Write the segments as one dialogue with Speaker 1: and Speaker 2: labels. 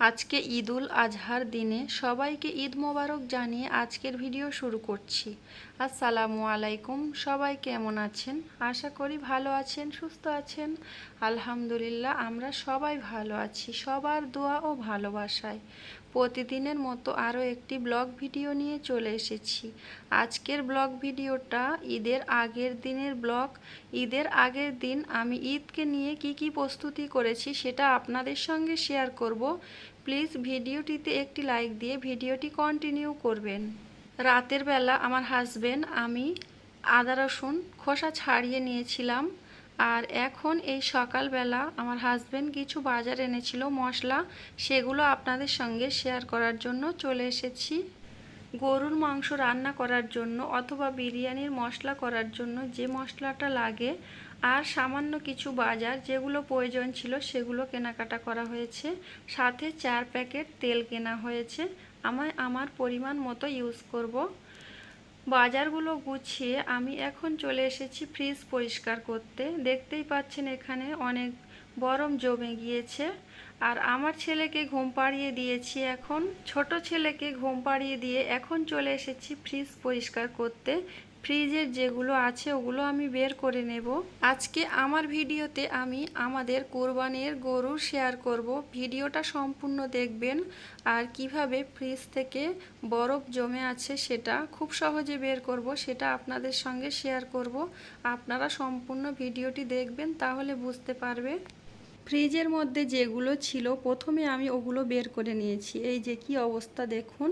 Speaker 1: আজকে ঈদুল আজহার দিনে সবাইকে ঈদ মোবারক জানিয়ে আজকের ভিডিও শুরু করছি। আসসালামু আলাইকুম, সবাই কেমন আছেন? আশা করি ভালো আছেন, সুস্থ আছেন। আলহামদুলিল্লাহ, আমরা সবাই ভালো আছি, সবার দোয়া ও ভালোবাসায়। প্রতিদিনের মতো আরও একটি ব্লগ ভিডিও নিয়ে চলে এসেছি। আজকের ব্লগ ভিডিওটা ঈদের আগের দিনের ব্লগ। ঈদের আগের দিন আমি ঈদকে নিয়ে কি কি প্রস্তুতি করেছি সেটা আপনাদের সঙ্গে শেয়ার করব। প্লিজ ভিডিওটিতে একটি লাইক দিয়ে ভিডিওটি কন্টিনিউ করবেন। রাতের বেলা আমার হাজবেন্ড আমি আদা রসুন খোসা ছাড়িয়ে নিয়েছিলাম। আর এখন এই সকালবেলা আমার হাজবেন্ড কিছু বাজার এনেছিল, মশলা, সেগুলো আপনাদের সঙ্গে শেয়ার করার জন্য চলে এসেছি। গরুর মাংস রান্না করার জন্য অথবা বিরিয়ানির মশলা করার জন্য যে মশলাটা লাগে, আর সামান্য কিছু বাজার যেগুলো প্রয়োজন ছিল সেগুলো কেনাকাটা করা হয়েছে। সাথে চার প্যাকেট তেল কেনা হয়েছে। আমায় আমার পরিমাণ মতো ইউজ করব। বাজারগুলো গুছিয়ে আমি এখন চলে এসেছি ফ্রিজ পরিষ্কার করতে। দেখতেই পাচ্ছেন এখানে অনেক গরম জমে গিয়েছে। আর আমার ছেলেকে ঘুম পাড়িয়ে দিয়েছি এখন। ছোট ছেলেকে ঘুম পাড়িয়ে দিয়ে এখন চলে এসেছি ফ্রিজ পরিষ্কার করতে। ফ্রিজের যেগুলো আছে ওগুলো আমি বের করে নেব। আজকে আমার ভিডিওতে আমি আমাদের কোরবানির গরু শেয়ার করব। ভিডিওটা সম্পূর্ণ দেখবেন আর কীভাবে ফ্রিজ থেকে বরফ জমে আছে সেটা খুব সহজে বের করব, সেটা আপনাদের সঙ্গে শেয়ার করব। আপনারা সম্পূর্ণ ভিডিওটি দেখবেন, তাহলে বুঝতে পারবে। ফ্রিজের মধ্যে যেগুলো ছিল, প্রথমে আমি ওগুলো বের করে নিয়েছি। এই যে কি অবস্থা দেখুন,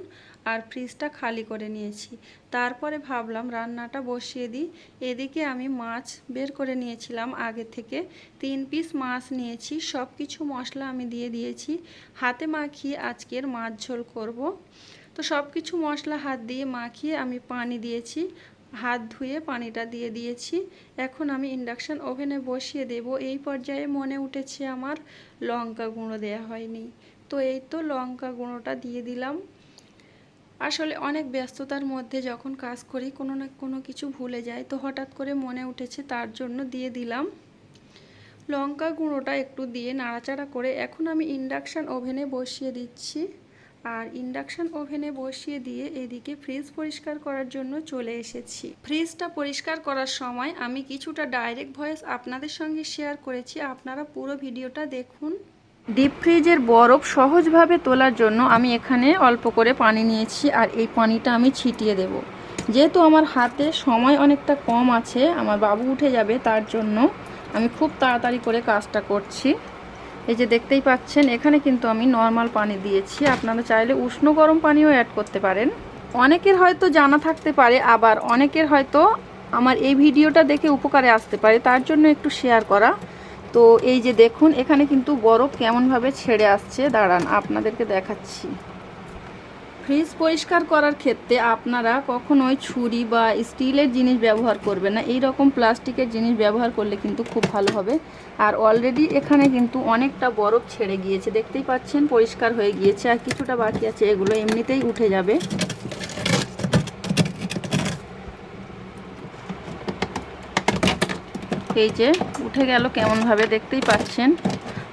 Speaker 1: আর ফ্রিজটা খালি করে নিয়েছি। তারপরে ভাবলাম রান্নাটা বসিয়ে দিই। এদিকে আমি মাছ বের করে নিয়েছিলাম। আগে থেকে তিন পিস মাছ নিয়েছি। সব কিছু মশলা আমি দিয়ে দিয়েছি। হাতে মাখিয়ে আজকের মাছ ঝোল করব। তো সব কিছু মশলা হাত দিয়ে মাখিয়ে আমি পানি দিয়েছি। হাত ধুয়ে পানিটা দিয়ে দিয়েছি। এখন আমি ইন্ডাকশান ওভেনে বসিয়ে দেব। এই পর্যায়ে মনে উঠেছে আমার লঙ্কা গুঁড়ো দেওয়া হয়নি। তো এই তো লঙ্কা গুঁড়োটা দিয়ে দিলাম। আসলে অনেক ব্যস্ততার মধ্যে যখন কাজ করি, কোনো না কোনো কিছু ভুলে যাই। তো হঠাৎ করে মনে উঠেছে তার জন্য দিয়ে দিলাম। লঙ্কা গুঁড়োটা একটু দিয়ে নাড়াচাড়া করে এখন আমি ইন্ডাকশান ওভেনে বসিয়ে দিচ্ছি। আর ইন্ডাকশান ওভেনে বসিয়ে দিয়ে এদিকে ফ্রিজ পরিষ্কার করার জন্য চলে এসেছি। ফ্রিজটা পরিষ্কার করার সময় আমি কিছুটা ডাইরেক্ট ভয়েস আপনাদের সঙ্গে শেয়ার করেছি। আপনারা পুরো ভিডিওটা দেখুন। ডিপ ফ্রিজের বরফ সহজভাবে তোলার জন্য আমি এখানে অল্প করে পানি নিয়েছি আর এই পানিটা আমি ছিটিয়ে দেব। যেহেতু আমার হাতে সময় অনেকটা কম আছে, আমার বাবু উঠে যাবে, তার জন্য আমি খুব তাড়াতাড়ি করে কাজটা করছি। এই যে দেখতেই পাচ্ছেন, এখানে কিন্তু আমি নর্মাল পানি দিয়েছি। আপনারা চাইলে উষ্ণ গরম পানিও অ্যাড করতে পারেন। অনেকের হয়তো জানা থাকতে পারে, আবার অনেকের হয়তো আমার এই ভিডিওটা দেখে উপকারে আসতে পারে, তার জন্য একটু শেয়ার করা। তো এই যে দেখুন, এখানে কিন্তু বরফ কেমনভাবে ছেড়ে আসছে, দাঁড়ান, আপনাদেরকে দেখাচ্ছি। ফ্রিজ পরিষ্কার করার ক্ষেত্রে আপনারা কখনোই ছুরি বা স্টিলের জিনিস ব্যবহার করবেন না। এই রকম প্লাস্টিকের জিনিস ব্যবহার করলে কিন্তু খুব ভালো হবে। আর অলরেডি এখানে কিন্তু অনেকটা বরফ ছেড়ে গিয়েছে, দেখতেই পাচ্ছেন, পরিষ্কার হয়ে গিয়েছে। আর কিছুটা বাকি আছে, এগুলো এমনিতেই উঠে যাবে। এই যে উঠে গেল কেমনভাবে দেখতেই পাচ্ছেন।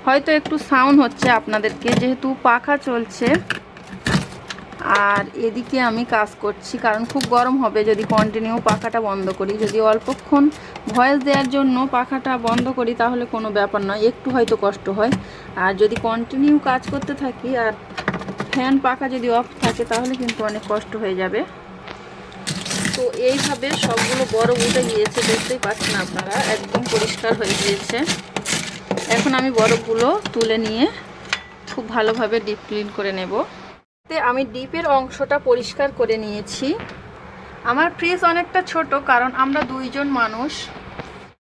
Speaker 1: হয়তো একটু সাউন্ড হচ্ছে আপনাদেরকে, যেহেতু পাখা চলছে। আর এদিকে আমি কাজ করছি, কারণ খুব গরম হবে যদি কন্টিনিউ পাখাটা বন্ধ করি। যদি অল্পক্ষণ ভয়েস দেওয়ার জন্য পাখাটা বন্ধ করি, তাহলে কোনো ব্যাপার নয়, একটু হয়তো কষ্ট হয়। আর যদি কন্টিনিউ কাজ করতে থাকি, আর ফ্যান পাখা যদি অফ থাকে, তাহলে কিন্তু অনেক কষ্ট হয়ে যাবে। তো এইভাবে সবগুলো বরফ উঠে গিয়েছে, দেখতেই পাচ্ছেন আপনারা, একদম পরিষ্কার হয়ে গিয়েছে। এখন আমি বরফগুলো তুলে নিয়ে খুব ভালোভাবে ডিপ ক্লিন করে নেব। আমি ডিপের অংশটা পরিষ্কার করে নিয়েছি। আমার ফ্রিজ অনেকটা ছোট, কারণ আমরা দুইজন মানুষ।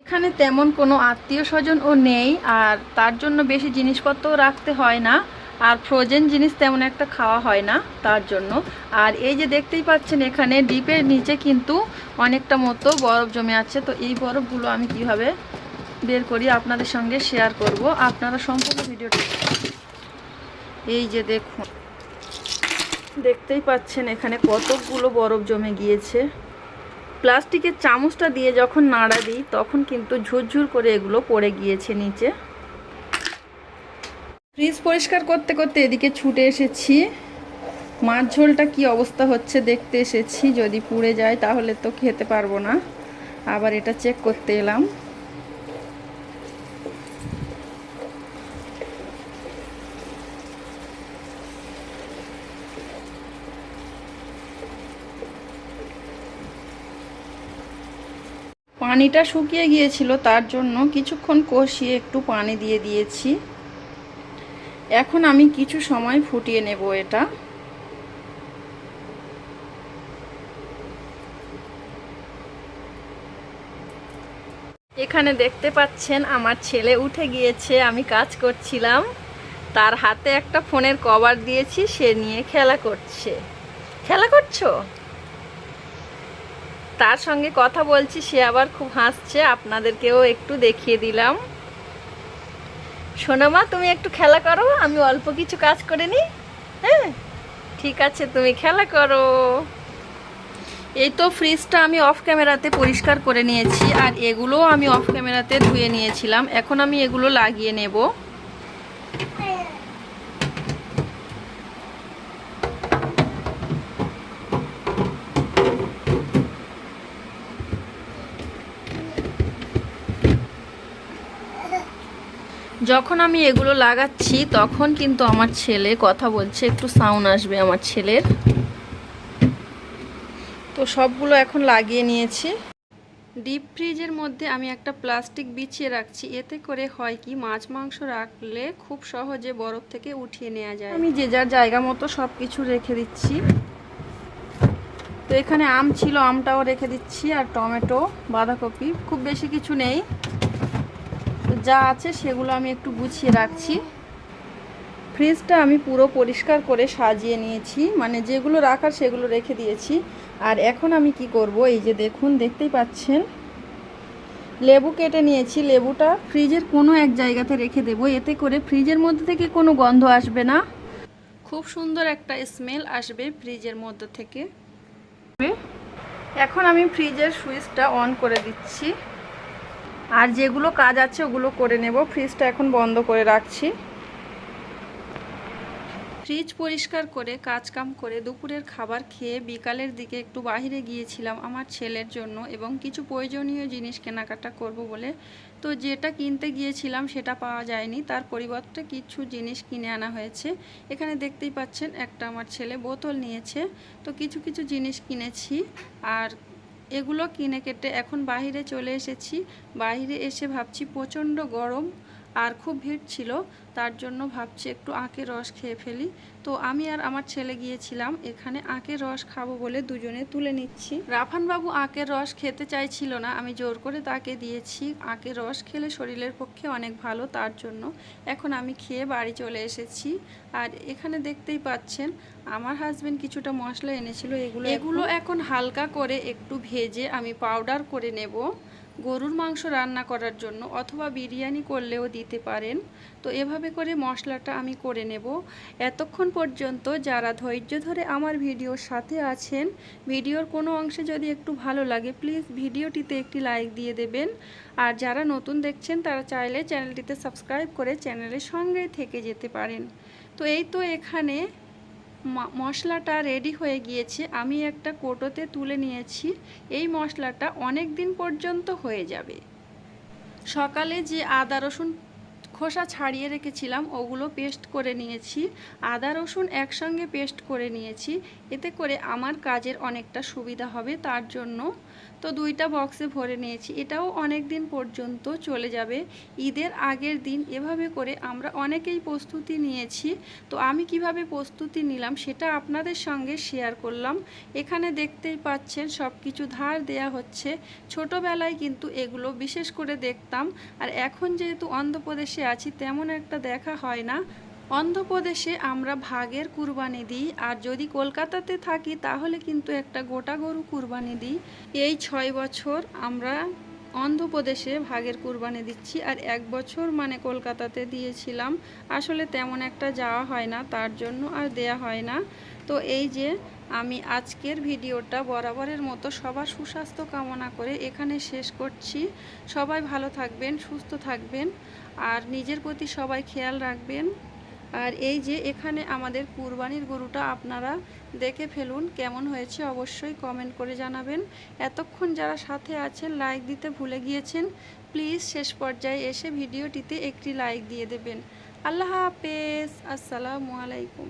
Speaker 1: এখানে তেমন কোনো আত্মীয় স্বজনও নেই, আর তার জন্য বেশি জিনিসপত্র রাখতে হয় না, আর ফ্রোজেন জিনিস তেমন একটা খাওয়া হয় না তার জন্য। আর এই যে দেখতেই পাচ্ছেন, এখানে ডিপের নিচে কিন্তু অনেকটা মতো বরফ জমে আছে। তো এই বরফগুলো আমি কীভাবে বের করি আপনাদের সঙ্গে শেয়ার করব। আপনারা সম্পূর্ণ ভিডিওটা এই যে দেখুন। দেখতেই পাচ্ছেন, এখানে কতগুলো বরফ জমে গিয়েছে। প্লাস্টিকের চামচটা দিয়ে যখন নাড়া দিই, তখন কিন্তু ঝুরঝুর করে এগুলো পড়ে গিয়েছে নিচে। ফ্রিজ পরিষ্কার করতে করতে এদিকে ছুটে এসেছি। মাছ ঝোলটা কি অবস্থা হচ্ছে দেখতে এসেছি, যদি পুড়ে যায় তাহলে তো খেতে পারব না। আবার এটা চেক করতে এলাম। পানিটা শুকিয়ে গিয়েছিল, তার জন্য কিছুক্ষণ কষিয়ে একটু পানি দিয়ে দিয়েছি। এখন আমি কিছু সময় ফুটিয়ে নেব এটা। এখানে দেখতে পাচ্ছেন, আমার ছেলে উঠে গিয়েছে, আমি কাজ করছিলাম। তার হাতে একটা ফোনের কভার দিয়েছি, সে নিয়ে খেলা করছে। খেলা করছ? তার সঙ্গে কথা বলছি, সে আবার খুব হাসছে, আপনাদেরকেও একটু দেখিয়ে দিলাম। সোনামা, তুমি একটু খেলা করো, আমি অল্প কিছু কাজ করে নিই হ্যাঁ? ঠিক আছে, তুমি খেলা করো। এই তো ফ্রিজটা আমি অফ ক্যামেরাতে পরিষ্কার করে নিয়েছি, আর এগুলোও আমি অফ ক্যামেরাতে ধুয়ে নিয়েছিলাম, এখন আমি এগুলো লাগিয়ে নেব। যখন আমি এগুলো লাগাচ্ছি, তখন কিন্তু আমার ছেলে কথা বলছে, একটু সাউন্ড আসবে আমার ছেলের। তো সবগুলো এখন লাগিয়ে নিয়েছি। ডিপ ফ্রিজের মধ্যে আমি একটা প্লাস্টিক বিছিয়ে রাখছি, এতে করে হয় কি, মাছ মাংস রাখলে খুব সহজে বরফ থেকে উঠিয়ে নেওয়া যায়। আমি যে যার জায়গা মতো সব কিছু রেখে দিচ্ছি। তো এখানে আম ছিল, আমটাও রেখে দিচ্ছি, আর টমেটো, বাঁধাকপি, খুব বেশি কিছু নেই। যা আছে সেগুলো আমি একটু গুছিয়ে রাখছি। ফ্রিজটা আমি পুরো পরিষ্কার করে সাজিয়ে নিয়েছি। মানে যেগুলো রাখার সেগুলো রেখে দিয়েছি। আর এখন আমি কি করব? এই যে দেখুন, দেখতেই পাচ্ছেন। লেবু কেটে নিয়েছি। লেবুটা ফ্রিজের কোনো এক জায়গাতে রেখে দেব। এতে করে ফ্রিজের মধ্যে থেকে কোনো গন্ধ আসবে না। খুব সুন্দর একটা স্মেল আসবে ফ্রিজের মধ্যে থেকে। এখন আমি ফ্রিজের সুইচটা অন করে দিচ্ছি। আর যেগুলো কাজ আছে ওগুলো করে নেব। ফ্রিজটা এখন বন্ধ করে রাখছি। ফ্রিজ পরিষ্কার করে, কাজকাম করে, দুপুরের খাবার খেয়ে বিকালের দিকে একটু বাহিরে গিয়েছিলাম আমার ছেলের জন্য এবং কিছু প্রয়োজনীয় জিনিস কেনাকাটা করব বলে। তো যেটা কিনতে গিয়েছিলাম সেটা পাওয়া যায়নি। তার পরিবর্তে কিছু জিনিস কিনে আনা হয়েছে। এখানে দেখতেই পাচ্ছেন একটা আমার ছেলে বোতল নিয়েছে। তো কিছু কিছু জিনিস কিনেছি। আর এগুলো কিনে কেটে এখন বাহিরে চলে এসেছি। বাহিরে এসে ভাবছি প্রচণ্ড গরম। আর খুব ভিড় ছিল তার জন্য ভাবছি একটু আখের রস খেয়ে ফেলি। তো আমি আর আমার ছেলে গিয়েছিলাম এখানে আখের রস খাব বলে দুজনে তুলে নিচ্ছি। রাফানবাবু আখের রস খেতে চাইছিল না আমি জোর করে তাকে দিয়েছি। আখের রস খেলে শরীরের পক্ষে অনেক ভালো তার জন্য এখন আমি খেয়ে বাড়ি চলে এসেছি। আর এখানে দেখতেই পাচ্ছেন আমার হাজবেন্ড কিছুটা মশলা এনেছিল এগুলো এগুলো এখন হালকা করে একটু ভেজে আমি পাউডার করে নেব। গরুর মাংস রান্না করার জন্য অথবা বিরিয়ানি করলেও দিতে পারেন। তো এভাবে করে মশলাটা আমি করে নেব। এতক্ষণ পর্যন্ত যারা ধৈর্য ধরে আমার ভিডিওর সাথে আছেন, ভিডিওর কোনো অংশে যদি একটু ভালো লাগে, প্লিজ ভিডিওটিতে একটি লাইক দিয়ে দেবেন। আর যারা নতুন দেখছেন, তারা চাইলে চ্যানেলটিতে সাবস্ক্রাইব করে চ্যানেলের সঙ্গেই থেকে যেতে পারেন। তো এই তো এখানে মশলাটা রেডি হয়ে গিয়েছে, আমি একটা কোটোতে তুলে নিয়েছি। এই মশলাটা অনেক দিন পর্যন্ত হয়ে যাবে। সকালে যে আদা, রসুন খোসা ছাড়িয়ে রেখেছিলাম, ওগুলো পেস্ট করে নিয়েছি। আদা, রসুন একসঙ্গে পেস্ট করে নিয়েছি। এতে করে আমার কাজের অনেকটা সুবিধা হবে তার জন্য। তো দুইটা বক্সে ভরে নিয়েছি। এটাও অনেক দিন পর্যন্ত চলে যাবে। ঈদের আগের দিন এভাবে করে আমরা অনেকেই প্রস্তুতি নিয়েছি। তো আমি কীভাবে প্রস্তুতি নিলাম সেটা আপনাদের সঙ্গে শেয়ার করলাম। এখানে দেখতেই পাচ্ছেন সব কিছু ধার দেয়া হচ্ছে। ছোটোবেলায় কিন্তু এগুলো বিশেষ করে দেখতাম। আর এখন যেহেতু অন্ধ্রপ্রদেশে আছি, তেমন একটা দেখা হয় না। অন্ধ্রপ্রদেশে আমরা ভাগের কুরবানি দিই, আর যদি কলকাতাতে থাকি তাহলে কিন্তু একটা গোটা গরু কুরবানি দিই। এই ছয় বছর আমরা অন্ধ্রপ্রদেশে ভাগের কুরবানি দিচ্ছি, আর এক বছর মানে কলকাতাতে দিয়েছিলাম। আসলে তেমন একটা যাওয়া হয় না, তার জন্য আর দেয়া হয় না। তো এই যে আমি আজকের ভিডিওটা বরাবরের মতো সবার সুস্বাস্থ্য কামনা করে এখানে শেষ করছি। সবাই ভালো থাকবেন, সুস্থ থাকবেন আর নিজের প্রতি সবাই খেয়াল রাখবেন। আর এই যে এখানে আমাদের কুরবানির গরুটা আপনারা দেখে ফেলুন কেমন হয়েছে অবশ্যই কমেন্ট করে জানাবেন। এতক্ষণ যারা সাথে আছেন লাইক দিতে ভুলে গিয়েছেন প্লিজ শেষ পর্যায়ে এসে ভিডিওটিতে একটি লাইক দিয়ে দেবেন। আল্লাহ হাফেজ, আসসালামু আলাইকুম।